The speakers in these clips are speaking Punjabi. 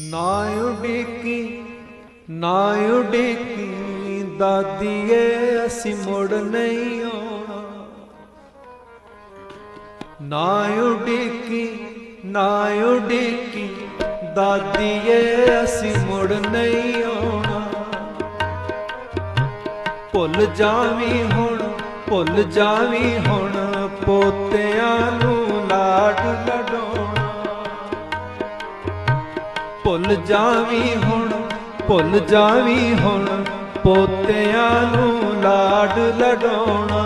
ਨਾ ਉਡੀਕੀ ਨਾ ਉਡੀਕੀ, ਦਾਦੀਏ, ਅਸੀਂ ਮੁੜ ਨਹੀਂ ਆਉਣਾ। ਨਾ ਉਡੀਕੀ ਨਾ ਉਡੀਕੀ, ਦਾਦੀਏ, ਅਸੀਂ ਮੁੜ ਨਹੀਂ ਆਉਣਾ। ਭੁੱਲ ਜਾਵੀਂ ਹੁਣ, ਭੁੱਲ ਜਾਵੀਂ ਹੁਣ, ਪੋਤਿਆਂ ਨੂੰ ਲਾਡ ਲਡਾਉਣਾ। ਭੁੱਲ ਜਾਵੀ ਹੁਣ ਭੁੱਲ ਜਾਵੀ ਹੁਣ ਪੋਤਿਆਂ ਨੂੰ ਲਾਡ ਲਡਾਉਣਾ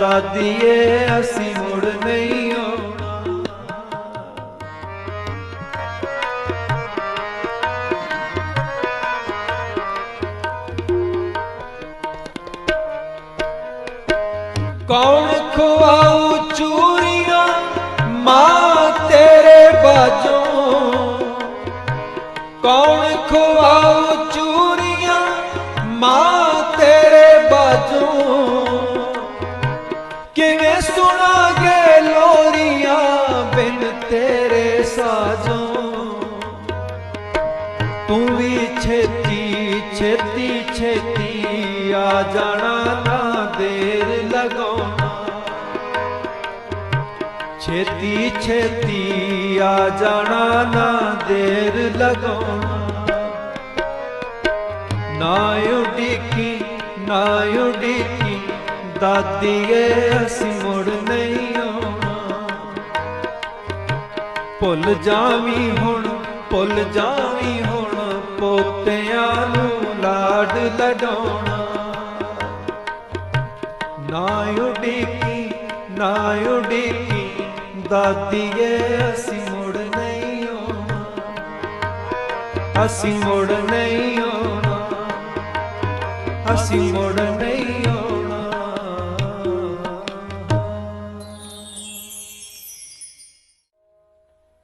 ਦਾਦੀਏ ਅਸੀਂ ਮੁੜ ਨਹੀਂ ਆਉਣਾ। ਕੌਣ ਖਵਾਉ ਚੂ ਤੂੰ ਵੀ ਛੇਤੀ ਛੇਤੀ ਛੇਤੀ ਆ ਜਾਣਾ ਨਾ ਦੇਰ ਲਗਾਉਣਾ। ਛੇਤੀ ਛੇਤੀ ਆ ਜਾਣਾ ਨਾ ਦੇਰ ਲਗਾਉਣਾ। ਨਾ ਉਡੀਕੀ ਨਾ ਉਡੀਕੀ ਦਾਦੀਏ ਅਸੀਂ ਮੁੜ ਨਹੀਂ ਭੁੱਲ ਜਾਵੀ ਹੁਣ, ਭੁੱਲ ਜਾਵੀ ਹੁਣ, ਪੋਤਿਆਂ ਨੂੰ ਲਾਡ ਲਡਾਉਣਾ। ਨਾ ਉਡੀਕੀ ਨਾ ਉਡੀਕੀ, ਦਾਦੀਏ, ਅਸੀਂ ਮੁੜ ਨਹੀਂ ਆਉਣਾ। ਅਸੀਂ ਮੁੜ ਨਹੀਂ ਆਉਣਾ। ਅਸੀਂ ਮੁੜ ਨਹੀਂ